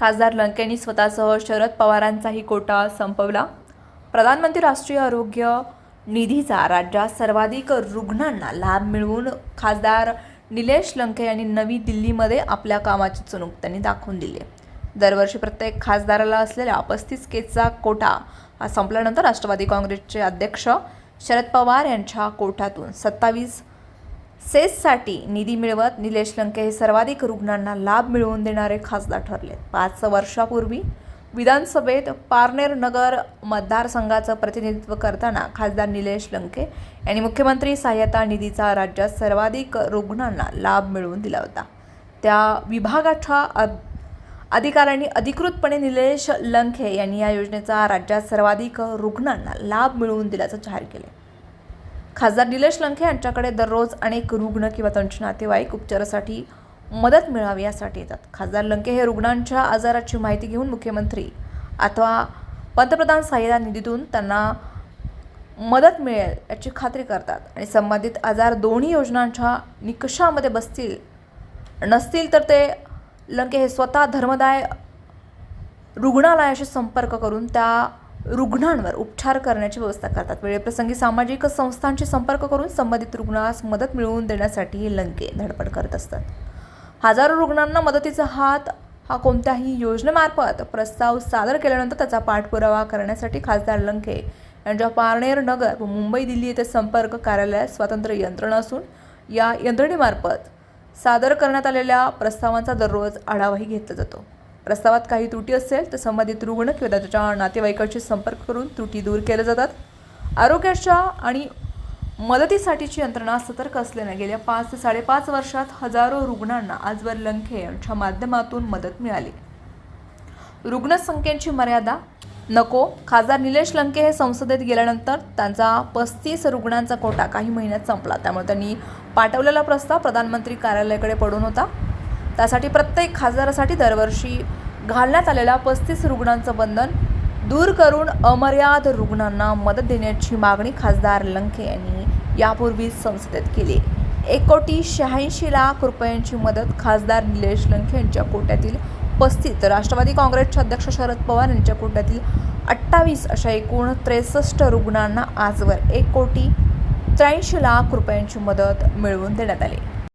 खासदार लंकेंनी स्वतःसह शरद पवारांचाही कोटा संपवला. प्रधानमंत्री राष्ट्रीय आरोग्य निधीचा राज्यात सर्वाधिक रुग्णांना लाभ मिळवून खासदार निलेश लंके यांनी नवी दिल्लीमध्ये आपल्या कामाची चुणूक त्यांनी दाखवून दिली दरवर्षी प्रत्येक खासदाराला असलेल्या पस्तीस केसचा कोटा हा संपल्यानंतर राष्ट्रवादी काँग्रेसचे अध्यक्ष शरद पवार यांच्या कोटातून सत्तावीस सेससाठी निधी मिळवत निलेश लंके हे सर्वाधिक रुग्णांना लाभ मिळवून देणारे खासदार ठरले पाच वर्षापूर्वी विधानसभेत पारनेर नगर मतदारसंघाचं प्रतिनिधित्व करताना खासदार निलेश लंके यांनी मुख्यमंत्री सहाय्यता निधीचा राज्यात सर्वाधिक रुग्णांना लाभ मिळवून दिला होता. त्या विभागाच्या अधिकाऱ्यांनी अधिकृतपणे निलेश लंके यांनी या योजनेचा राज्यात सर्वाधिक रुग्णांना लाभ मिळवून दिल्याचं जाहीर केले खासदार निलेश लंके यांच्याकडे दररोज अनेक रुग्ण किंवा त्यांचे नातेवाईक उपचारासाठी मदत मिळावी यासाठी येतात. खासदार लंके हे रुग्णांच्या आजाराची माहिती घेऊन मुख्यमंत्री अथवा पंतप्रधान सहाय्यता निधीतून त्यांना मदत मिळेल याची खात्री करतात आणि संबंधित आजार दोन्ही योजनांच्या निकषामध्ये बसतील नसतील तर ते लंके हे स्वतः धर्मदाय रुग्णालयाशी संपर्क करून त्या रुग्णांवर उपचार करण्याची व्यवस्था करतात. वेळेप्रसंगी सामाजिक संस्थांशी संपर्क करून संबंधित रुग्णास मदत मिळवून देण्यासाठी हे लंके धडपड करत असतात. हजारो रुग्णांना मदतीचा हात हा कोणत्याही योजनेमार्फत प्रस्ताव सादर केल्यानंतर त्याचा पाठपुरावा करण्यासाठी खासदार लंके यांच्या पारनेर नगर व मुंबई दिल्ली येथे संपर्क कार्यालयात स्वतंत्र यंत्रणा असून या यंत्रणेमार्फत सादर करण्यात आलेल्या प्रस्तावांचा दररोज आढावाही घेतला जातो. प्रस्तावात काही त्रुटी असेल तर संबंधित रुग्ण किंवा त्याच्या नातेवाईकांशी संपर्क करून त्रुटी दूर केल्या जातात. आरोग्याच्या आणि मदतीसाठीची यंत्रणा सतर्क असल्याने गेल्या पाच ते साडेपाच वर्षात हजारो रुग्णांना आजवर लंखे यांच्या माध्यमातून मदत मिळाली. रुग्णसंख्येची मर्यादा नको. खासदार निलेश लंके हे संसदेत गेल्यानंतर त्यांचा पस्तीस रुग्णांचा कोटा काही महिन्यात संपला. त्यामुळे त्यांनी पाठवलेला प्रस्ताव प्रधानमंत्री कार्यालयाकडे पडून होता. त्यासाठी प्रत्येक खासदारासाठी दरवर्षी घालण्यात आलेल्या पस्तीस रुग्णांचं बंधन दूर करून अमर्याद रुग्णांना मदत देण्याची मागणी खासदार लंके यांनी यापूर्वीच संसदेत केली. एक कोटी शहाऐंशी लाख रुपयांची मदत खासदार निलेश लंके यांच्या कोट्यातील पस्तीस तर राष्ट्रवादी काँग्रेसचे अध्यक्ष शरद पवार यांच्या कोट्यातील अठ्ठावीस अशा एकूण त्रेसष्ट रुग्णांना आजवर एक कोटी त्र्याऐंशी लाख रुपयांची मदत मिळवून देण्यात आली.